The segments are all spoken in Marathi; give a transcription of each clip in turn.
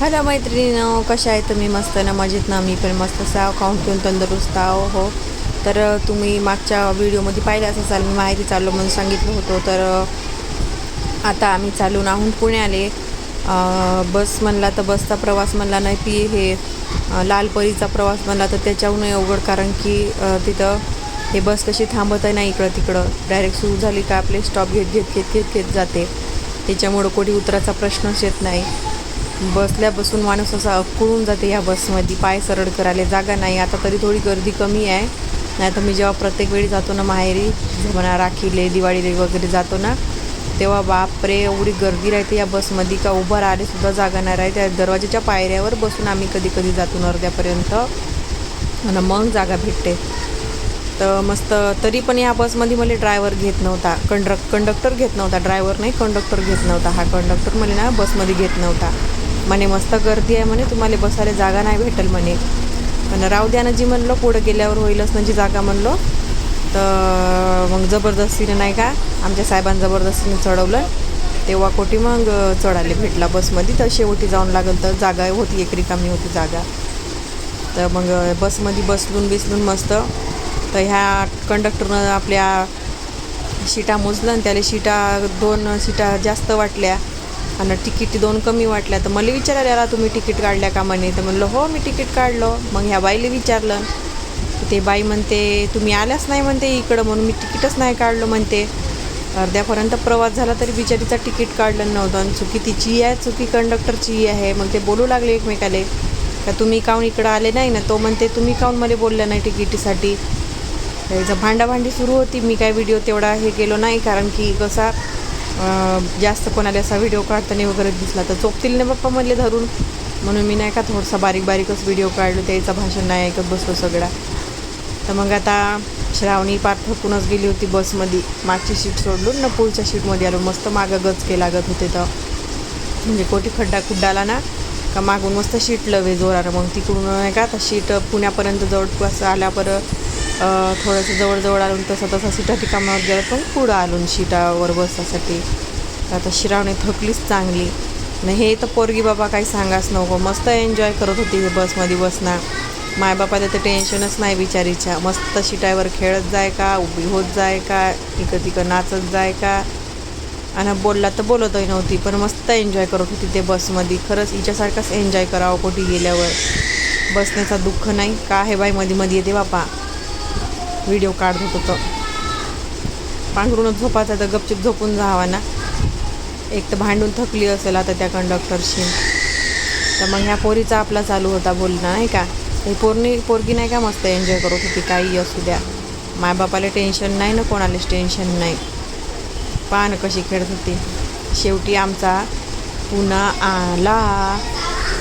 हॅलो मैत्रिणीनं कशा आहे तुम्ही मस्त ना? मजेत ना? मी पण मस्त. असाव खाऊन पिऊन तंदुरुस्त आहो हो. तर तुम्ही मागच्या व्हिडिओमध्ये पाहिलं असाल मी माहिती चाललो म्हणून सांगितलं होतं. तर आता आम्ही चालून आहोत पुणे आले बस म्हणला तर बसचा प्रवास म्हणला नाही ती हे लालपरीचा प्रवास म्हणला तर त्याच्याहूनही अवघड कारण की तिथं हे बस कशी थांबत आहे ना इकडं तिकडं. डायरेक्ट सुरू झाली का आपले स्टॉप घेत घेत घेत घेत घेत जाते. त्याच्यामुळं कोणी उतराचा प्रश्नच येत नाही. बसल्या बसून माणूस असा अक्कुळून जाते या बसमध्ये. पाय सरळ करायला जागा नाही. आता तरी थोडी गर्दी कमी आहे. नाही तर मी जेव्हा प्रत्येक वेळी जातो ना माहेरी म्हणा राखीले दिवाळीले वगैरे जातो ना तेव्हा बापरे एवढी गर्दी राहते या बसमध्ये का उभं राहिले सुद्धा जागा नाही राहते. दरवाजाच्या पायऱ्यावर बसून आम्ही कधी कधी जातो अर्ध्यापर्यंत. आणि मग जागा भेटते. तर मस्त तरी पण या बसमध्ये मला ड्रायव्हर घेत नव्हता. कंडक कंडक्टर घेत नव्हता. ड्रायव्हर नाही कंडक्टर घेत नव्हता. हा कंडक्टर मला ना बसमध्ये घेत नव्हता. म्हणे मस्त गर्दी आहे म्हणे तुम्हाला बसायला जागा नाही भेटेल म्हणे. पण राहू द्या ना जी म्हणलं पुढं गेल्यावर होईलच ना जी जागा म्हणलो. तर मग जबरदस्तीने नाही का आमच्या साहेबांनी जबरदस्तीने चढवलं. तेव्हा कोटी मग चढायला भेटला बसमध्ये. तर शेवटी जाऊन लागल तर जागा होती एक रिकामी होती जागा. तर मग बसमध्ये बसलून बिसलून मस्त. तर ह्या कंडक्टरनं आपल्या शिटा मोजलं आणि त्याला शिटा दोन शिटा जास्त वाटल्या. आणि तिकीट दोन कमी वाटल्या तर मला विचारायला याला तुम्ही तिकीट काढल्या का म्हणे? तर म्हणलं हो मी तिकीट काढलं. मग ह्या बाईला विचारलं. ते बाई म्हणते तुम्ही आल्याच नाही म्हणते इकडं म्हणून मी तिकीटच नाही काढलं म्हणते. अर्ध्यापर्यंत प्रवास झाला तरी बिचारीचा तिकीट काढलं नव्हतं आणि चुकी तिची आहे चुकी कंडक्टरची आहे. मग ते बोलू लागले एकमेकाले का तुम्ही काहून इकडं आले नाही ना? तो म्हणते तुम्ही काहून मला बोलल्या नाही तिकिटीसाठी? त्याचं भांडाभांडी सुरू होती. मी काय व्हिडिओ तेवढा हे केलो नाही कारण की कसा जास्त कोणाला असा व्हिडिओ काढताना वगैरे दिसला तर चोपतील ना पप्पा म्हणले धरून. म्हणून मी नाही का थोडासा बारीक बारीकच व्हिडिओ काढलो त्याचं भाषण नाही ऐकत बसलो सगळा. तर मग आता श्रावणी पार थकूनच गेली होती बसमध्ये. मागची सीट सोडलून ना पुढच्या सीटमध्ये आलो. मस्त मागं गचके लागत होते तर. म्हणजे कोठी खड्डा खुड्डाला ना का मागून मस्त शीट लवे जोरानं. मग तिकडून नाही का आता शीट पुण्यापर्यंत जवळपास आल्यापर थोडंसं जवळजवळ आलून तसं तसं सीटा ठिकाणावर गेलं पण पुढं आलून शिटावर बसासाठी. आता शिरावणे थकलीच चांगली. नाही हे तर पोरगी बाबा काही सांगाच नको. मस्त एन्जॉय करत होती हे बसमध्ये बसणार मायबापाला तर टेन्शनच नाही बिचारीच्या. मस्त शिटायवर खेळत जाय का? उभी होत जाय का? इकडं तिकं नाचत जाय का? आणि बोलला तर बोलतही नव्हती पण मस्त एन्जॉय करत होती ते बसमध्ये. खरंच हिच्यासारखंच एन्जॉय करावं कोठी गेल्यावर. बसण्याचा दुःख नाही. का आहे बाई मध्ये मध्ये येते बापा? व्हिडिओ काढत होतो तर पांघरूनच झोपायचा तर गपचिप झोपून जावा ना एक तर भांडून थकली असेल आता त्या कंडक्टरशी तर मग ह्या पोरीचा आपला चालू होता बोलणं नाही का? हे पोरणी पोरगी नाही का मस्त एन्जॉय करत होती? काही असू द्या. मायबापाला टेन्शन नाही ना कोणालाच टेन्शन नाही. पहा ना कशी खेळत होती. शेवटी आमचा पुन्हा आला.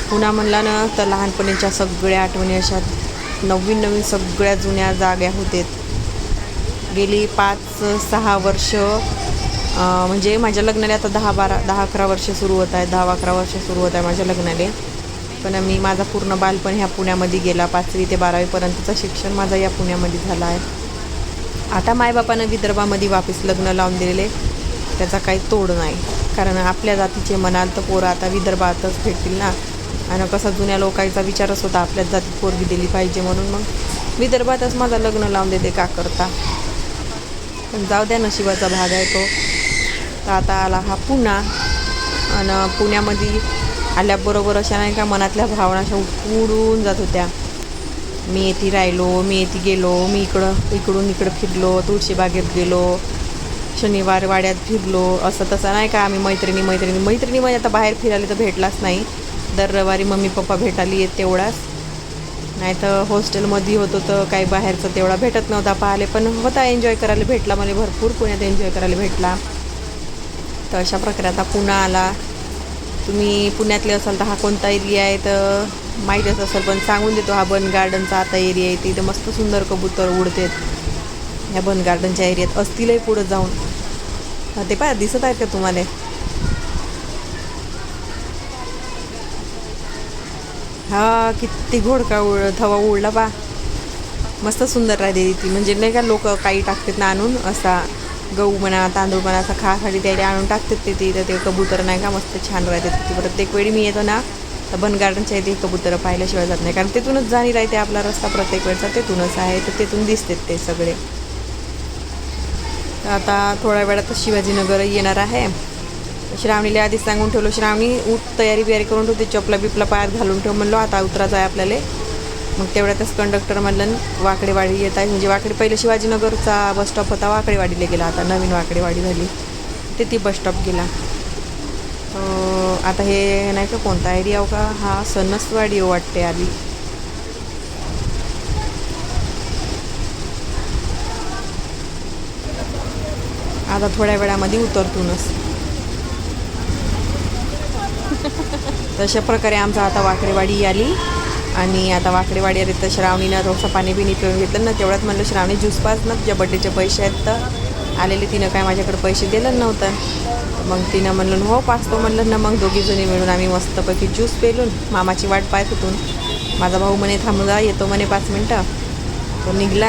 पुन्हा म्हणला ना तर लहानपणीच्या सगळ्या आठवणी अशा नवीन नवीन सगळ्या जुन्या जाग्या होतेत गेली पाच सहा वर्ष म्हणजे माझ्या लग्नाला आता दहा बारा दहा अकरा वर्ष सुरू होत आहे दहा अकरा वर्ष सुरू होत आहे माझ्या लग्नाले. पण मी माझा पूर्ण बालपण ह्या पुण्यामध्ये गेला पाचवी ते बारावीपर्यंतचं शिक्षण माझा या पुण्यामध्ये झालं आहे. आता मायबापानं विदर्भामध्ये वापस लग्न लावून दिलेले त्याचा काही तोड नाही. कारण आपल्या जातीचे म्हणाल तर पोरं आता विदर्भातच भेटतील ना. आणि कसा जुन्या लोकांचा विचारच होता आपल्याच जातीत पोरगी दिली पाहिजे म्हणून मग. विदर्भातच माझं लग्न लावून देते का करता? पण जाऊ द्या नशिबाचा भाग आहे तो. तर आता आला हा पुणा. आणि पुण्यामध्ये आल्याबरोबर अशा नाही का मनातल्या भावना अशा उडून जात होत्या. मी येथे राहिलो मी येथे गेलो मी इकडं इकडून इकडं फिरलो तुळशीबागेत गेलो शनिवार वाड्यात फिरलो असं तसं नाही का आम्ही मैत्रिणी मैत्रिणी मैत्रिणी म्हणजे आता बाहेर फिरायला तर भेटलाच नाही. दर रविवारी मम्मी पप्पा भेटायला येत तेवढाच. नाही तर हॉस्टेलमध्ये होतो तर काही बाहेरचं तेवढा भेटत नव्हता पाहिले पण होता एन्जॉय करायला भेटला मला भरपूर पुण्यात एन्जॉय करायला भेटला. तर अशा प्रकारे आता पुन्हा आला. तुम्ही पुण्यातले असाल तर हा कोणता एरिया आहे? तर माहीतच असेल पण सांगून देतो हा बन गार्डनचा आता एरिया आहे. तिथे मस्त सुंदर कबूतर उडतेत ह्या बन गार्डनच्या एरियात असतीलही पुढं जाऊन. ते पाय दिसत आहेत का तुम्हाला? हा किती घोडका उड थवा उडला बा. मस्त सुंदर राहते ती. म्हणजे नाही का लोक काही टाकतात ना आणून असा गहू म्हणा तांदूळ म्हणा असा खासाठी त्याला आणून टाकतात ते तिथं ते कबूतर नाही का मस्त छान राहते ती. प्रत्येक वेळी मी येतो ना तर बन गार्डनच्या इथे कबूतर पाहिल्याशिवाय जात नाही. कारण तिथूनच जाणी राहते आपला रस्ता प्रत्येक वेळचा तिथूनच आहे. तर तिथून दिसतात ते सगळे. आता थोड्या वेळात शिवाजीनगर येणार आहे. श्रावणीला आधीच सांगून ठेवलं श्रावणी उठ तयारी बियारी करून ठेवते चपला बिपला पायात घालून ठेव म्हणलो. आता उतरायचं आहे आपल्याला. मग तेवढ्यातच कंडक्टर म्हणलं वाकडेवाडी येत आहे. म्हणजे वाकडे पहिले शिवाजीनगरचा बस स्टॉप होता वाकडेवाडीला गेला आता नवीन वाकडेवाडी झाली. ते ती बस स्टॉप गेला. आता हे नाही का कोणता एरिया हो का? हा सणसवाडी हो वाटते आधी. आता थोड्या वेळामध्ये उतरतूनच. तशा प्रकारे आमचा आता वाकडेवाडी आली. आणि आता वाकडेवाडी आली तर श्रावणीनं थोडंसं पाणी बिणी पिऊन घेतलं ना तेवढ्यात म्हणलं श्रावणी ज्यूस पाच ना तुझ्या बड्डेचे पैसे आहेत तर आलेले तिनं काय माझ्याकडे पैसे दिलं नव्हतं. मग तिनं म्हणलं हो पाचतो म्हणलं ना मग दोघीजणी मिळून आम्ही मस्तपैकी ज्यूस पेलून मामाची वाट पाहत होतून माझा भाऊ म्हणे थांबला येतो म्हणे पाच मिनटं. तो निघला.